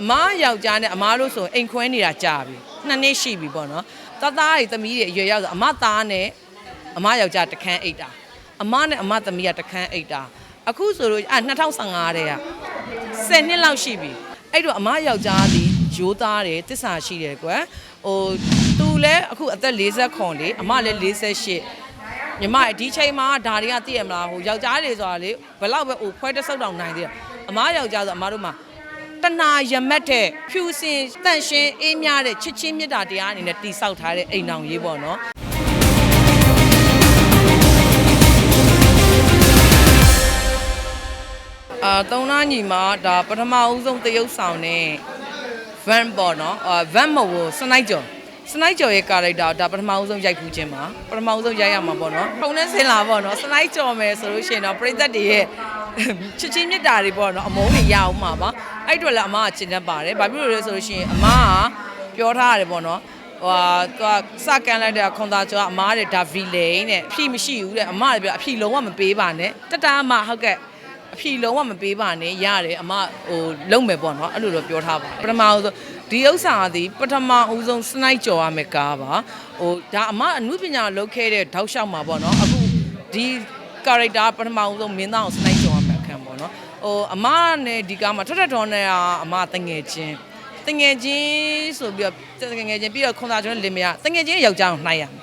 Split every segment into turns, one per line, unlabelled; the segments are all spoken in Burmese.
အမားယောက်ျားနဲ့အမားလို့ဆိုရင်အိမ်ခွဲနေတာကြာပြီနှစ်နှစ်ရှိပြီပေါ့နော်တသားတွေသမီးတွေအရွယ်ရောက်ဆိုအမသားနဲ့အမယောက်ျားတခန်းအိတ်တာအမနဲ့အမသမီးကတခန်းအိတ်တာအခုဆိုလို့အာ2015တဲ့က10နှစ်လောက်ရှိပြီအဲ့တော့အမယောက်ျားဒီရိုးသားတယ်တစ္ဆာရှိတယ်ကွယ်ဟိုသူလည်းအခုအသက်40ခွန်လေအမလည်း48ညီမဒီချိန်မှာဒါတွေကသိရမလားဟိုယောက်ျားတွေဆိုတာလေဘယ်လောက်ပဲဟိုဖွဲတစ်ဆုပ်တောင်နိုင်သေးတယ်အမယောက်ျားဆိုအမတို့မှာ တဏှာရမက်တဲ့ဖြူစင်တန့်ရှင်းအေးမြတဲ့ချစ်ချင်းမေတ္တာတရားအနေနဲ့တိဆောက်ထားတဲ့အိမ်အောင်ရေးပေါ့နော်အာသုံးသားညီမဒါပထမဦးဆုံးတရုပ်ဆောင်နဲ့ van ပေါ့နော်အာ van မဟုတ်ဘူးစနိုက်ကျော် စနိုက်ကျော်ရဲ့ကာရိုက်တာဒါပထမဦးဆုံးရိုက်ဖူးခြင်းပါပထမဦးဆုံးရိုက်ရမှာပေါ့နော်ပုံနဲ့ဆင်လာပေါ့နော်စနိုက်ကျော်မယ်ဆိုလို့ရှိရင်တော့ပရိသတ်တွေရဲ့ချစ်ချင်းမြတ်တာတွေပေါ့နော်အမုန်းတွေရအောင်မှာပါအဲ့အတော့လည်းအမကချင်တတ်ပါတယ်ဘာဖြစ်လို့လဲဆိုလို့ရှိရင်အမကပြောထားရတယ်ပေါ့နော်ဟိုဟာသူကစကန်လိုက်တဲ့ခွန်သားကျော်ကအမားတဲ့ဒါဗီလိန်တဲ့အဖြီမရှိဘူးတဲ့အမလည်းပြောအဖြီလုံးဝမပေးပါနဲ့တတအမဟုတ်ကဲ့အဖြီလုံးဝမပေးပါနဲ့ရတယ်အမဟိုလုံးမယ်ပေါ့နော်အဲ့လိုတော့ပြောထားပါတယ်ပထမဦးဆုံး ဒီဥစ္စာကဒီပထမဦးဆုံးစနိုက်ကြော်ရမယ်ကားပါဟိုဒါအမအမှုပညာလုပ်ခဲ့တဲ့တောက်လျှောက်မှာပေါ့နော်အခုဒီ character ပထမဦးဆုံးမင်းသားကိုစနိုက်ကြော်ရမယ်အခန်းပေါ့နော်ဟိုအမနဲ့ဒီကားမှာထထထွန်းနဲ့ကအမတငယ်ချင်းတငယ်ချင်းဆိုပြီးတော့တငယ်ချင်းပြီးတော့ခွန်သာကျွန်းလင်မယားတငယ်ချင်းယောက်ျားကိုနှိုက်ရမ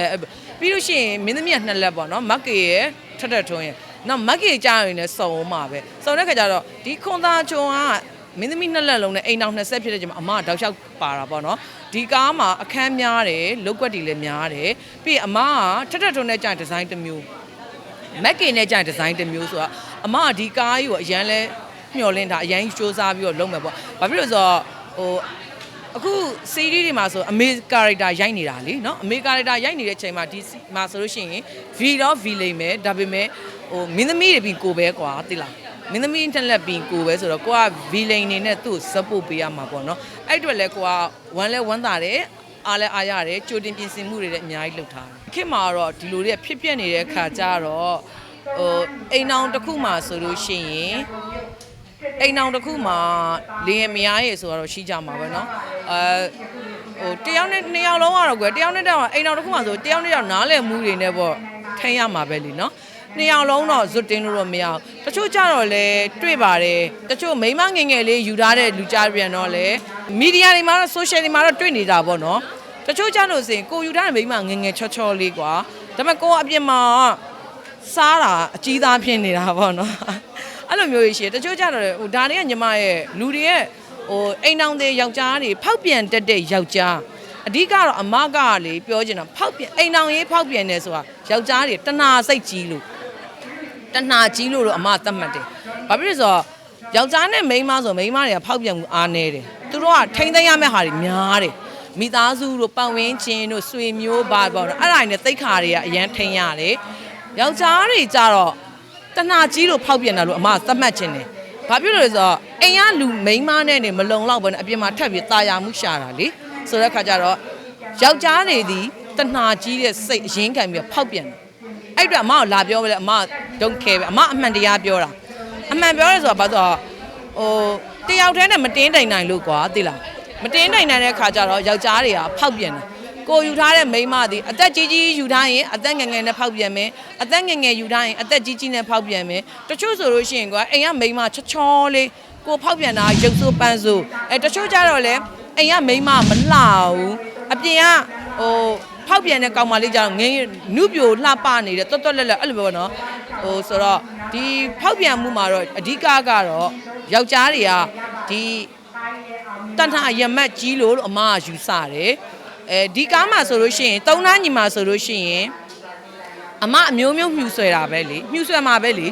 ယ်အဲပြီးလို့ရှိရင်မင်းသမီးကနှစ်လက်ပေါ့နော်မက်ကေရဲ့ထက်ထက်ထွန်းရဲ့နောက်မက်ကေကြားရင်လည်းစုံအောင်ပါပဲစုံတဲ့ခါကျတော့ဒီခွန်သားချုံက မင်းသမီးနှစ်လက်လုံးနဲ့အိမ်တော်20ဖြစ်တဲ့ချိန်မှာအမကတောက်လျှောက်ပါတာပေါ့နော်ဒီကားမှာအခန်းများတယ်လုတ်ကွက်တွေလည်းများတယ်ပြီးရင်အမကထက်ထက်ထွန်းနဲ့ကြာဒီဇိုင်းတစ်မျိုးမက်ကေနဲ့ကြာဒီဇိုင်းတစ်မျိုးဆိုတော့အမကဒီကားကြီးကိုအရန်လဲမျှော်လင့်တာအရန်စူးစမ်းပြီးတော့လုပ်မယ်ပေါ့ဘာဖြစ်လို့လဲဆိုတော့ဟို အခု series တွေမှာဆိုအမေ character ရိုက်နေတာလीเนาะအမေ character ရိုက်နေတဲ့အချိန်မှာဒီမှာဆိုလို့ရှိရင် V တော့ V လိမ့်မယ်ဒါပေမဲ့ဟိုမင်းသမီးတွေပြီးကိုပဲကွာသိလား မင်းသမီးတက်လက်ပြီးကိုပဲဆိုတော့ကိုက V လိမ့်နေနဲ့သူ့ support ပေးရမှာပေါ့เนาะအဲ့အတွက်လဲကိုကဝမ်းလဲဝမ်းသာတယ်အားလဲအားရတယ်ကြိုတင်ပြင်ဆင်မှုတွေလည်းအများကြီးလုပ်ထားတယ်ခင်မှာတော့ဒီလိုတွေကဖြစ်ပျက်နေတဲ့ခါကျတော့ဟိုအိမ်အောင်တစ်ခုမှဆိုလို့ရှိရင် အိမ်အောင်တစ်ခုမှာလေရင်မရရဲ့ဆိုတော့ရှိကြမှာပဲเนาะအဲဟိုတယောက်နဲ့နှစ်ယောက်လုံးကတော့ကွယ်တယောက်နဲ့တယောက်အိမ်အောင်တစ်ခုမှာဆိုတယောက်နဲ့တယောက်နားလည်မှုတွေနဲ့ပေါ့ထိန်းရမှာပဲလीเนาะ နှစ်ယောက်လုံးတော့ဇွတ်တင်းလို့တော့မရဘူးတချို့ကြတော့လဲတွေ့ပါတယ်တချို့မိန်းမငယ်ငယ်လေးယူထားတဲ့လူကြပြန်တော့လဲမီဒီယာတွေမှာတော့ social တွေမှာတော့တွေ့နေတာပေါ့နော်တချို့ကြလို့စင်ကိုယူထားတဲ့မိန်းမငယ်ငယ်ချောချောလေးကွာဒါပေမဲ့ကိုအပြင်မှာစားတာအကြီးသားဖြစ်နေတာပေါ့နော်အဲ့လိုမျိုးရှိတယ်တချို့ကြတော့ဟိုဒါတွေကညီမရဲ့လူတွေရဲ့ဟိုအိမ်အောင်တဲ့ယောက်ျားတွေဖောက်ပြန်တတ်တဲ့ယောက်ျားအဓိကတော့အမကလေပြောချင်တာဖောက်ပြန်အိမ်အောင်ရေးဖောက်ပြန်နေဆိုတာယောက်ျားတွေတနာစိတ်ကြီးလို့ တဏှာကြီးလို့တော့အမသတ်မှတ်တယ်ဘာဖြစ်လို့လဲဆိုတော့ယောက်ျားနဲ့မိန်းမဆိုမိန်းမတွေကဖောက်ပြန်မှုအားနေတယ်သူတို့ကထိမ့်သိမ်းရမယ့်ဟာတွေများတယ်မိသားစုတို့ပတ်ဝန်းကျင်တို့ဆွေမျိုးပါပေါ့နော်အဲ့ဒါတွေနဲ့တိတ်ခါတွေကအရန်ထိမ့်ရတယ်ယောက်ျားတွေကြတော့တဏှာကြီးလို့ဖောက်ပြန်တာလို့အမကသတ်မှတ်ခြင်းတယ်။ဘာဖြစ်လို့လဲဆိုတော့အိမ်ကလူမိန်းမနဲ့နေမလုံလောက်ဘဲနဲ့အပြင်မှာထပ်ပြီးตาရမှုရှာတာလေ။ဆိုတဲ့ခါကျတော့ယောက်ျားတွေဒီတဏှာကြီးတဲ့စိတ်အရင်ခံပြီးတော့ဖောက်ပြန်တယ်။ အဲ့အတွက်အမကိုလာပြောပဲလေအမဒုံခဲပဲအမအမှန်တရားပြောတာ။အမှန်ပြောရဲဆိုတာဘာလို့ဆိုတော့ဟိုတယောက်တည်းနဲ့မတင်းတိုင်နိုင်လို့ကွာသိလား။မတင်းတိုင်နိုင်တဲ့ခါကျတော့ယောက်ျားတွေကဖောက်ပြန်တယ်။ကိုယူထားတဲ့မိန်းမသည်အသက်ကြီးကြီးယူထားရင်အသက်ငယ်ငယ်နဲ့ဖောက်ပြန်မယ်အသက်ငယ်ငယ်ယူထားရင်အသက်ကြီးကြီးနဲ့ဖောက်ပြန်မယ်တချို့ဆိုလို့ရှိရင်ကွာအိမ်ကမိန်းမချောချောလေးကိုဖောက်ပြန်တာရုပ်ဆိုးပန်းဆိုးအဲတချို့ကြတော့လေအိမ်ကမိန်းမမလှဘူးအပြင်ကဟို ဖောက်ပြန်တဲ့ကောင်မလေးကြတော့ငင်းနုပြိုလှပနေတယ်တွတ်တွတ်လက်လက်အဲ့လိုပဲပေါ့နော်ဟိုဆိုတော့ဒီဖောက်ပြန်မှုမှာတော့အဓိကကတော့ယောက်ျားတွေကဒီတဏှာရမတ်ကြီးလို့အမကယူဆတယ်အဲဒီကားမှာဆိုလို့ရှိရင်သုံးသားညီမှာဆိုလို့ရှိရင်အမအမျိုးမျိုးမြှူဆွဲတာပဲလေမြှူဆွဲမှာပဲလေ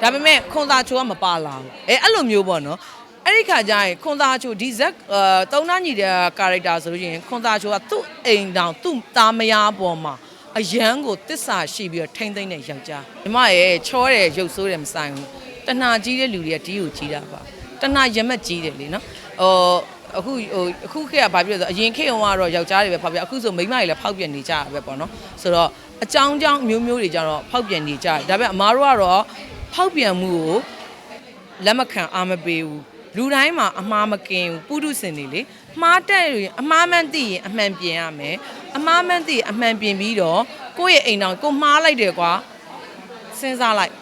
ဒါပေမဲ့ခွန်သာချိုကမပါလာဘူးအဲအဲ့လိုမျိုးပေါ့နော် အဲ့ဒီခါကျရင်ခွန်သာချိုဒီဇက်အဲသုံးသားညီတဲ့ကာရက်တာဆိုလို့ရှိရင်ခွန်သာချိုကသူ့အိမ်တောင်သူ့သားမယားပေါ်မှာအယမ်းကိုတစ္ဆာရှိပြီးတော့ထိမ့်သိမ့်တဲ့ယောက်ျားညီမရဲ့ချောတယ်ရုပ်ဆိုးတယ်မဆိုင်ဘူးတဏှာကြီးတဲ့လူတွေကဒီကိုကြီးတာပါတဏှာရမက်ကြီးတယ်လေနော်ဟိုအခုဟိုအခုခေတ်ကဘာဖြစ်လဲဆိုအရင်ခေတ်ကတော့ယောက်ျားတွေပဲဖောက်ပြန်အခုဆိုမိန်းမတွေလည်းဖောက်ပြန်နေကြတာပဲပေါ့နော်ဆိုတော့အကြောင်းကြောင်းမျိုးမျိုးတွေကြတော့ဖောက်ပြန်နေကြတယ်ဒါပေမဲ့အမားတို့ကတော့ဖောက်ပြန်မှုကိုလက်မခံအားမပေးဘူး လူတိုင်းမှာအမှားမကင်ဘူးပုထုစင်တွေလေမှားတက်ရင်အမှားမှန်သိရင်အမှန်ပြင်ရမယ်အမှားမှန်သိရင်အမှန်ပြင်ပြီးတော့ကိုယ့်ရဲ့အိမ်တော်ကိုမှားလိုက်တယ်ကွာစဉ်းစားလိုက်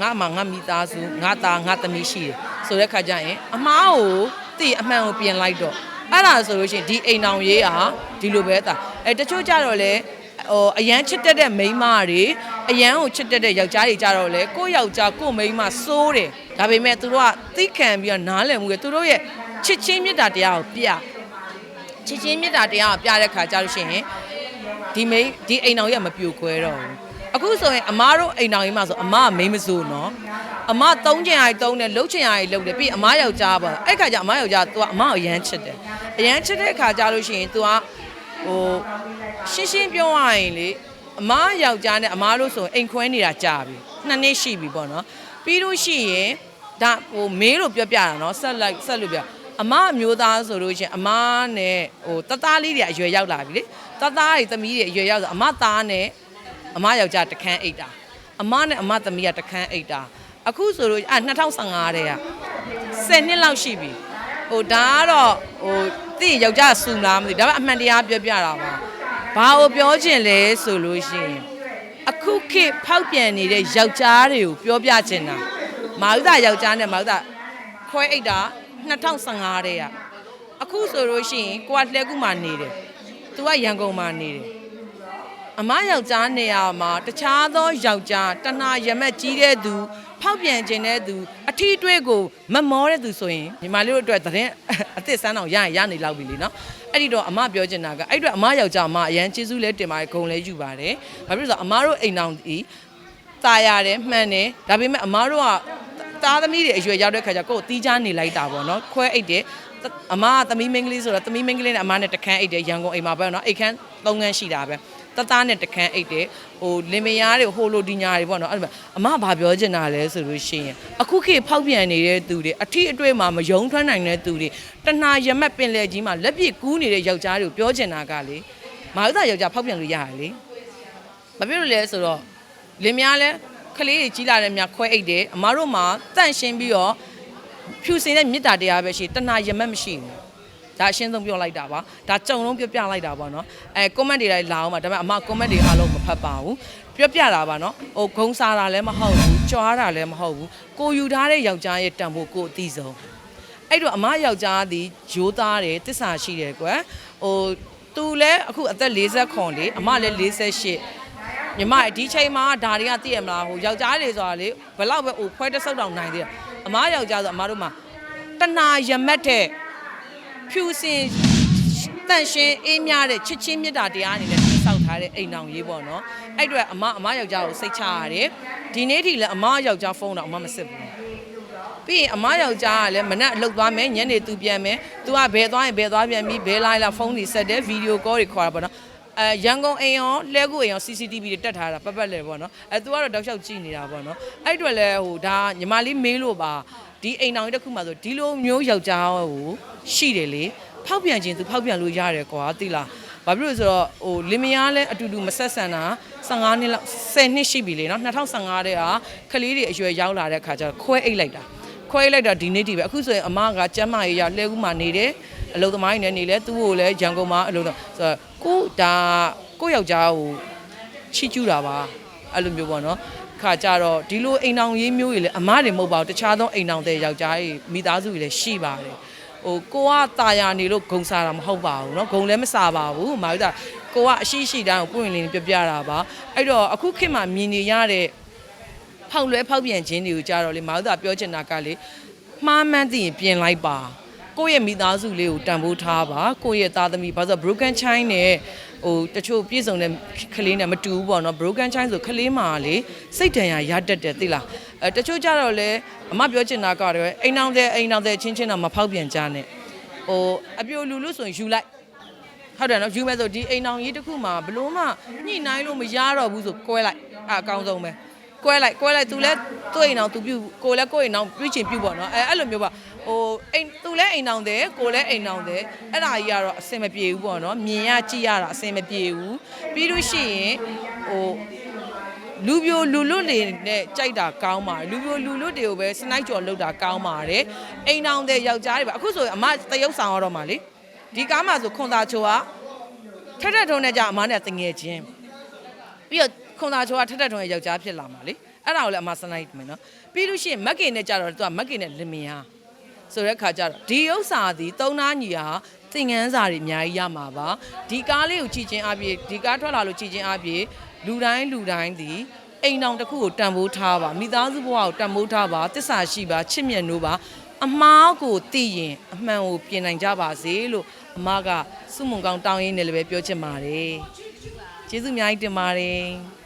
ငါမှငါမိသားစုငါသားငါသမီးရှိတယ်ဆိုတဲ့ခါကျရင်အမှားကိုသိရင်အမှန်ကိုပြင်လိုက်တော့အဲ့ဒါဆိုလို့ရှိရင်ဒီအိမ်တော်ရေးဟာဒီလိုပဲတာအဲတချို့ကြတော့လေဟိုအရန်ချစ်တတ်တဲ့မိန်းမတွေအရန်ကိုချစ်တတ်တဲ့ယောက်ျားတွေကြတော့လေကိုယ့်ယောက်ျားကိုယ့်မိန်းမစိုးတယ် ဒါပေမဲ့သူတို့ကသိခံပြီးတော့နားလည်မှုရသူတို့ရဲ့ချစ်ချင်းမေတ္တာတရားကိုပြချစ်ချင်းမေတ္တာတရားကိုပြတဲ့ခါကြလို့ရှိရင်ဒီမိန်းဒီအိမ်တော်ကြီးကမပြိုကွဲတော့ဘူးအခုဆိုရင်အမားတို့အိမ်တော်ကြီးမှာဆိုအမကမိန်းမစိုးနော်အမသုံးချင်အားသုံးတယ်လှုပ်ချင်အားလှုပ်တယ်ပြီးအမယောက်ျားပါအဲ့ခါကျအမယောက်ျား तू ကအမကိုရမ်းချစ်တယ်အရန်ချစ်တဲ့ခါကြလို့ရှိရင် तू ကဟိုရှင်းရှင်းပြောရရင်လေအမယောက်ျားနဲ့အမလို့ဆိုရင်အိမ်ခွဲနေတာကြာပြီနှစ်နှစ်ရှိပြီပေါ့နော် ပြီးလို့ရှိရင်ဒါဟိုမေးလို့ပြောပြတာနော်ဆက်လိုက်ဆက်လို့ပြအမအမျိုးသားဆိုလို့ရှိရင်အမနဲ့ဟိုတသားလေးတွေအရွယ်ရောက်လာပြီလေတသားတွေသမီးတွေအရွယ်ရောက်ဆိုအမသားနဲ့အမယောက်ျားတခန်းအိတ်တာအမနဲ့အမသမီးကတခန်းအိတ်တာအခုဆိုလို့อ่ะ2015တဲ့က10နှစ်လောက်ရှိပြီဟိုဒါကတော့ဟိုသိရင်ယောက်ျားဆူလားမသိဒါပေမဲ့အမှန်တရားပြောပြတာပါဘာကိုပြောချင်လဲဆိုလို့ရှိရင် အခုခေတ်ဖောက်ပြန်နေတဲ့ယောက်ျားတွေကိုပြောပြချင်တာမာဥဒယောက်ျားနဲ့မာဥဒခွဲအိတ်တာ2015တဲ့ကအခုဆိုလို့ရှိရင်ကိုကလှဲကူမှာနေတယ်သူကရန်ကုန်မှာနေတယ်အမယောက်ျားနေရာမှာတခြားသောယောက်ျားတဏှာရမက်ကြီးတဲ့သူ ဖောက်ပြန်ခြင်းတဲ့သူအထီးတွေးကိုမမောတဲ့သူဆိုရင်ညီမလေးတို့အတွက်သတင်းအသစ်စမ်းအောင်ရရင်ရနေလောက်ပြီလीเนาะအဲ့ဒီတော့အမပြောချင်တာကအဲ့ဒီတော့အမယောက်ျားအမအရန်ကျေးဇူးလဲတင်ပါတယ်ဂုံလဲယူပါတယ်ဘာဖြစ်လို့လဲဆိုတော့အမတို့အိမ်အောင်ဒီตายရတယ်မှန်တယ်ဒါပေမဲ့အမတို့ကသားသမီးတွေအရွယ်ရောက်တဲ့ခါကျကိုယ်တီးချားနေလိုက်တာပေါ့နော်ခွဲအိတ်တယ်အမကသမီးမင်းကလေးဆိုတော့သမီးမင်းကလေးနဲ့အမနဲ့တခန်းအိတ်တယ်ရန်ကုန်အိမ်မှာပဲနော်အိတ်ခန်း၃ခန်းရှိတာပဲ တသားနဲ့တခန်းအိတ်တယ်ဟိုလင်မယားတွေဟိုလိုဒီညာတွေပေါ့နော်အဲ့လိုအမဘာပြောချင်တာလဲဆိုလို့ရှိရင်အခုခေတ်ဖောက်ပြန်နေတဲ့သူတွေအထီးအတွေ့မှာမယုံထွက်နိုင်တဲ့သူတွေတဏှာရမက်ပင်လေကြီးမှာလက်ပြကူးနေတဲ့ယောက်ျားတွေကိုပြောချင်တာကလေမာဥဒယောက်ျားဖောက်ပြန်လို့ရတယ်လေဘာဖြစ်လို့လဲဆိုတော့လင်မယားလဲကလေးတွေကြီးလာတဲ့များခွဲအိတ်တယ်အမတို့မှာတန့်ရှင်းပြီးတော့ဖြူစင်တဲ့မေတ္တာတရားပဲရှိတဏှာရမက်မရှိဘူး ဒါအရှင်းဆုံးပြောလိုက်တာပါဒါကြုံလုံးပြပြလိုက်တာပေါ့နော်အဲ comment တွေလိုက်လာအောင်ပါဒါပေမဲ့အမ comment တွေအားလုံးမဖတ်ပါဘူးပြပြတာပါနော်ဟိုဂုံစားတာလည်းမဟုတ်ဘူးကြွားတာလည်းမဟုတ်ဘူးကိုယူထားတဲ့ယောက်ျားရဲ့တန်ဖိုးကိုအသိဆုံးအဲ့တော့အမယောက်ျားသည်ဂျိုးသားတယ်တစ္ဆာရှိတယ်ကွဟိုသူလည်းအခုအသက်40ခွန်လေအမလည်း48ညီမဒီချိန်မှာဒါတွေကသိရမလားဟိုယောက်ျားတွေဆိုတာလေဘလောက်ပဲဟိုခွဲတဆုပ်တောင်နိုင်သေးတာအမားယောက်ျားဆိုအမားတို့မှာတနာရမတ်တဲ့ ဖြူစင်တန့်ရှင်းအေးမြတဲ့ချစ်ချင်းမြတ်တာတရားအနေနဲ့တိဆောက်ထားတဲ့အိမ်အောင်ရေးပေါ့နော်အဲ့အအတွက်အမအမယောက်ျားကိုစိတ်ချရတယ်ဒီနေ့ထိလည်းအမယောက်ျားဖုန်းတော့အမမစစ်ဘူးပြီးရင်အမယောက်ျားကလည်းမနက်အလုပ်သွားမယ်ညနေသူပြန်မယ်သူကဘယ်သွားရင်ဘယ်သွားပြန်ပြီးဘယ်လိုက်လာဖုန်းတွေဆက်တယ်ဗီဒီယိုကောတွေခေါ်တာပေါ့နော်အဲရန်ကုန်အိမ်ရောလှဲကူအိမ်ရော CCTV တွေတက်ထားတာပတ်ပတ်လေပေါ့နော်အဲသူကတော့တောက်လျှောက်ကြည့်နေတာပေါ့နော်အဲ့အအတွက်လည်းဟိုဒါညီမလေးမေးလို့ပါ ဒီအိမ်အောင်တစ်ခုမှဆိုဒီလိုမျိုးယောက်ျားကိုရှိတယ်လေဖောက်ပြန်ခြင်းသူဖောက်ပြန်လို့ရတယ်ကွာသိလားဘာဖြစ်လို့လဲဆိုတော့ဟိုလင်မယားလည်းအတူတူမဆက်ဆံတာ15နှစ်လောက်10နှစ်ရှိပြီလေနော်2015တဲ့ဟာကလေးတွေအရွယ်ရောက်လာတဲ့ခါကျတော့ခွဲအိတ်လိုက်တာခွဲအိတ်လိုက်တာဒီနေ့တည်းပဲအခုဆိုရင်အမကကျမ်းမာရေးရလှဲကူးမှနေတယ်အလုပ်သမားတွေနဲ့နေလဲသူ့ကိုလည်းရန်ကုန်မှာအလုပ်တော့ဆိုတော့ကိုဒါကိုယောက်ျားကိုချီကျူးတာပါအဲ့လိုမျိုးပေါ့နော် ခါကြတော့ဒီလိုအိမ်အောင်ရေးမျိုးတွေလည်းအမတွေမဟုတ်ပါဘူးတခြားသောအိမ်အောင်တဲ့ယောက်ျားတွေမိသားစုတွေလည်းရှိပါတယ် ဟိုကိုကตายာနေလို့ဂုံစားတာမဟုတ်ပါဘူးเนาะဂုံလည်းမစားပါဘူးမာယူတာကိုကအရှိရှိတိုင်းကိုပွင့်လင်းပြပြတာပါအဲ့တော့အခုခေတ်မှာမြင်နေရတဲ့ဖောက်လွဲဖောက်ပြန်ခြင်းတွေကိုကြားတော့လေမာယူတာပြောချင်တာကလေမှားမှန်းသိရင်ပြင်လိုက်ပါကိုယ့်ရဲ့မိသားစုလေးကိုတန်ဖိုးထားပါကိုယ့်ရဲ့သားသမီးဘာလို့ broken child နဲ့ ဟိုတချို့ပြည့်စုံတဲ့ကလေးနဲ့မတူဘူးပေါ့နော် broken child ဆိုကလေးမှာလေစိတ်ဒဏ်ရာရတတ်တယ်သိလားအဲတချို့ကြတော့လေအမပြောချင်တာကတော့အိမ်အောင်တဲ့အိမ်အောင်တဲ့ချင်းချင်းတော့မဖောက်ပြန်ကြနဲ့ဟိုအပြိုလူလို့ဆိုရင်ယူလိုက်ဟုတ်တယ်နော်ယူမဲ့ဆိုဒီအိမ်အောင်ကြီးတစ်ခုမှာဘလို့မှညှိနှိုင်းလို့မရတော့ဘူးဆိုကွဲလိုက်အဲအကောင်းဆုံးပဲ ကွဲလိုက်ကွဲလိုက် तू လဲသူ့အိမ်အောင် तू ပြုကိုလဲကိုယ့်အိမ်အောင်ပြုချင်ပြုပေါ့နော်အဲအဲ့လိုမျိုးပါဟိုအိမ် तू လဲအိမ်အောင်တယ်ကိုလဲအိမ်အောင်တယ်အဲ့ဒါကြီးကတော့အဆင်မပြေဘူးပေါ့နော်မြင်ရကြည့်ရတာအဆင်မပြေဘူးပြီးလို့ရှိရင်ဟို လူပြိုလူလွတ်တွေနဲ့ကြိုက်တာကောင်းပါတယ်လူပြိုလူလွတ်တွေကိုပဲစနိုက်ကြော်လောက်တာကောင်းပါတယ်အိမ်တောင်တဲ့ယောက်ျားတွေပါအခုဆိုရင်အမတရုပ်ဆောင်ရတော့မှာလေဒီကားမှာဆိုခွန်သားချိုကထက်ထက်ထုံးနဲ့ကြအမနဲ့တငယ်ချင်းပြီးတော့ ခွန်သားချိုကထက်ထက်ထုံးရဲ့ယောက်ျားဖြစ်လာမှာလေအဲ့ဒါကိုလည်းအမစနိုက်မယ်နော်ပြီးလို့ရှိရင်မက်ကင်နဲ့ကြတော့သူကမက်ကင်နဲ့လင်မယားဆိုတဲ့ခါကျတော့ဒီဥစ္စာသည်သုံးသားညီဟာသင်ငန်းစာတွေအများကြီးရမှာပါဒီကားလေးကိုကြည့်ချင်းအပြည့်ဒီကားထွက်လာလို့ကြည့်ချင်းအပြည့်လူတိုင်းလူတိုင်းသည်အိမ်တော်တစ်ခုကိုတန်ဖိုးထားပါမိသားစုဘဝကိုတန်ဖိုးထားပါတစ္ဆာရှိပါချစ်မြတ်နိုးပါအမားကိုသိရင်အမှန်ကိုပြင်နိုင်ကြပါစေလို့အမကစုမုံကောင်းတောင်းရင်းနဲ့လည်းပဲပြောချင်ပါတယ်ကျေးဇူးအများကြီးတင်ပါတယ်